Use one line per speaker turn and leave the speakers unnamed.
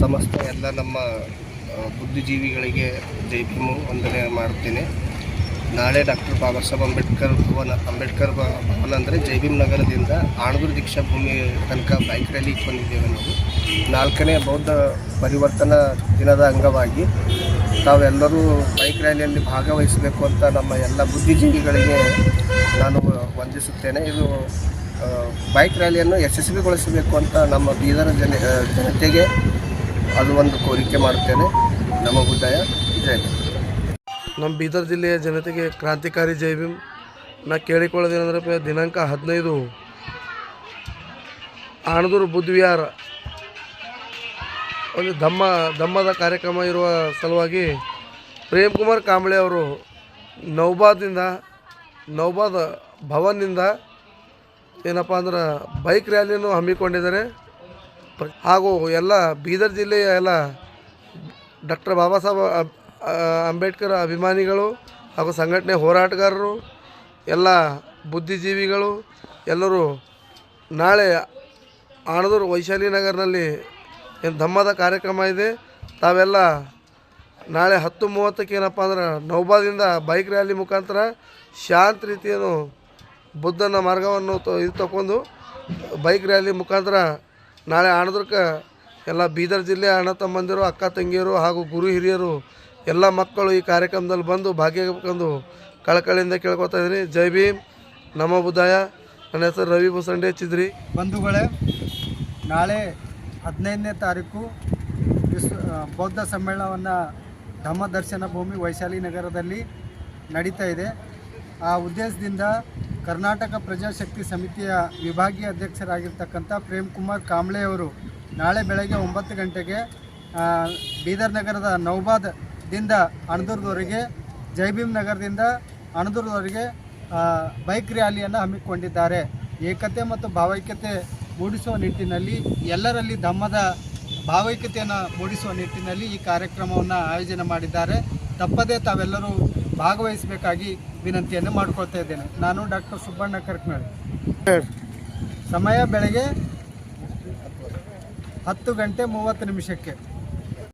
ಸಮಸ್ತ ಎಲ್ಲ ನಮ್ಮ ಬುದ್ಧಿಜೀವಿಗಳಿಗೆ ಜೈ ಭೀಮು ವಂದನೆ ಮಾಡ್ತೀನಿ. ನಾಳೆ ಡಾಕ್ಟರ್ ಬಾಬಾ ಸಾಹೇಬ್ ಅಂಬೇಡ್ಕರ್ ಭವನ ಅಂಬೇಡ್ಕರ್ ಭವನ ಅಂದರೆ ಜೈ ಭೀಮ್ ನಗರದಿಂದ ಆಣದೂರು ದೀಕ್ಷಾ ಭೂಮಿ ತನಕ ಬೈಕ್ ರ್ಯಾಲಿ ಬಂದಿದ್ದೇವೆ ನಾವು. ನಾಲ್ಕನೇ ಬೌದ್ಧ ಪರಿವರ್ತನಾ ದಿನದ ಅಂಗವಾಗಿ ತಾವೆಲ್ಲರೂ ಬೈಕ್ ರ್ಯಾಲಿಯಲ್ಲಿ ಭಾಗವಹಿಸಬೇಕು ಅಂತ ನಮ್ಮ ಎಲ್ಲ ಬುದ್ಧಿಜೀವಿಗಳಿಗೆ ನಾನು ವಂದಿಸುತ್ತೇನೆ. ಇದು ಬೈಕ್ ರ್ಯಾಲಿಯನ್ನು ಯಶಸ್ವಿಗೊಳಿಸಬೇಕು ಅಂತ ನಮ್ಮ ಬೀದರ ಜನ ಜನತೆಗೆ ಅದು ಒಂದು ಕೋರಿಕೆ ಮಾಡುತ್ತೇನೆ ನಮ್ಮ ಬುದ್ಧಾಯ ಜೈ
ನಮ್ಮ ಬೀದರ್ ಜಿಲ್ಲೆಯ ಜನತೆಗೆ ಕ್ರಾಂತಿಕಾರಿ ಜೈ ಭೀಮ್. ನಾ ಕೇಳಿಕೊಳ್ಳೋದೇನೆಂದ್ರೆ ದಿನಾಂಕ ಹದಿನೈದು. ಆಣದೂರು ಬುದ್ಧ ವಿಹಾರ ಒಂದು ಧಮ್ಮ, ಧಮ್ಮದ ಕಾರ್ಯಕ್ರಮ ಇರುವ ಸಲುವಾಗಿ ಪ್ರೇಮ್ ಕುಮಾರ್ ಕಾಂಬಳೆ ಅವರು ನೌಬಾದಿಂದ, ನೌಬಾದ್ ಭವನ್ನಿಂದ ಏನಪ್ಪ ಅಂದ್ರೆ ಬೈಕ್ ರ್ಯಾಲಿಯನ್ನು ಹಮ್ಮಿಕೊಂಡಿದ್ದಾರೆ. ಹಾಗೂ ಎಲ್ಲ ಬೀದರ್ ಜಿಲ್ಲೆಯ ಎಲ್ಲ ಡಾಕ್ಟರ್ ಬಾಬಾ ಸಾಹೇಬ್ ಅಂಬೇಡ್ಕರ್ ಅಭಿಮಾನಿಗಳು ಹಾಗೂ ಸಂಘಟನೆ ಹೋರಾಟಗಾರರು, ಎಲ್ಲ ಬುದ್ಧಿಜೀವಿಗಳು, ಎಲ್ಲರೂ ನಾಳೆ ಆಣದೂರು ವೈಶಾಲಿ ನಗರ್ನಲ್ಲಿ ಏನು ಧಮ್ಮದ ಕಾರ್ಯಕ್ರಮ ಇದೆ. ತಾವೆಲ್ಲ ನಾಳೆ ಹತ್ತು ಮೂವತ್ತಕ್ಕೆ ಏನಪ್ಪ ಅಂದ್ರೆ ನೌಬಾದಿಂದ ಬೈಕ್ ರ್ಯಾಲಿ ಮುಖಾಂತರ ಶಾಂತ ರೀತಿಯನ್ನು ಬುದ್ಧನ ಮಾರ್ಗವನ್ನು ತೊ ಇದು ತಗೊಂಡು ಬೈಕ್ ರ್ಯಾಲಿ ಮುಖಾಂತರ ನಾಳೆ ಆಣದೂರ್ಕ ಎಲ್ಲ ಬೀದರ್ ಜಿಲ್ಲೆ ಅಣ್ಣ ತಮ್ಮಂದಿರು, ಅಕ್ಕ ತಂಗಿಯರು ಹಾಗೂ ಗುರು ಹಿರಿಯರು, ಎಲ್ಲ ಮಕ್ಕಳು ಈ ಕಾರ್ಯಕ್ರಮದಲ್ಲಿ ಬಂದು ಭಾಗಿಯಾಗಬೇಕೆಂದು ಕಳಕಳಿಯಿಂದ ಕೇಳ್ಕೊತಾ ಇದ್ದೀನಿ. ಜೈ ಭೀಮ್. ನಮ್ಮ ಬುದ್ಧಾಯ ನನ್ನ ಹೆಸರು ರವಿ ಭೂಸಂಡೆ ಚಿದ್ರಿ.
ಬಂಧುಗಳೇ, ನಾಳೆ ಹದಿನೈದನೇ ತಾರೀಕು ವಿಶ್ವ ಬೌದ್ಧ ಸಮ್ಮೇಳನವನ್ನು ಧಮ್ಮ ದರ್ಶನ ಭೂಮಿ ವೈಶಾಲಿ ನಗರದಲ್ಲಿ ನಡೀತಾ ಇದೆ. ಆ ಉದ್ದೇಶದಿಂದ ಕರ್ನಾಟಕ ಪ್ರಜಾಶಕ್ತಿ ಸಮಿತಿಯ ವಿಭಾಗೀಯ ಅಧ್ಯಕ್ಷರಾಗಿರ್ತಕ್ಕಂಥ ಪ್ರೇಮ್ ಕುಮಾರ್ ಕಾಂಬ್ಳೆ ಅವರು ನಾಳೆ ಬೆಳಗ್ಗೆ ಒಂಬತ್ತು ಗಂಟೆಗೆ ಬೀದರ್ ನಗರದ ನೌಬಾದ್ದಿಂದ ಅಣದೂರ್ದವರೆಗೆ ಜೈಭೀಮ್ ನಗರದಿಂದ ಅಣದೂರ್ದವರೆಗೆ ಬೈಕ್ ರ್ಯಾಲಿಯನ್ನು ಹಮ್ಮಿಕೊಂಡಿದ್ದಾರೆ. ಏಕತೆ ಮತ್ತು ಭಾವೈಕ್ಯತೆ ಮೂಡಿಸುವ ನಿಟ್ಟಿನಲ್ಲಿ, ಎಲ್ಲರಲ್ಲಿ ಧಮ್ಮದ ಭಾವೈಕ್ಯತೆಯನ್ನು ಮೂಡಿಸುವ ನಿಟ್ಟಿನಲ್ಲಿ ಈ ಕಾರ್ಯಕ್ರಮವನ್ನು ಆಯೋಜನೆ ಮಾಡಿದ್ದಾರೆ. ತಪ್ಪದೇ ತಾವೆಲ್ಲರೂ ಭಾಗವಹಿಸಬೇಕಾಗಿ ವಿನಂತಿಯನ್ನು ಮಾಡಿಕೊಳ್ತಾ ಇದ್ದೇನೆ. ನಾನು ಡಾಕ್ಟರ್ ಸುಬ್ಬಣ್ಣ ಕರ್ಕನಾಳ್. ಸಮಯ ಬೆಳಗ್ಗೆ ಹತ್ತು ಗಂಟೆ ಮೂವತ್ತು ನಿಮಿಷಕ್ಕೆ.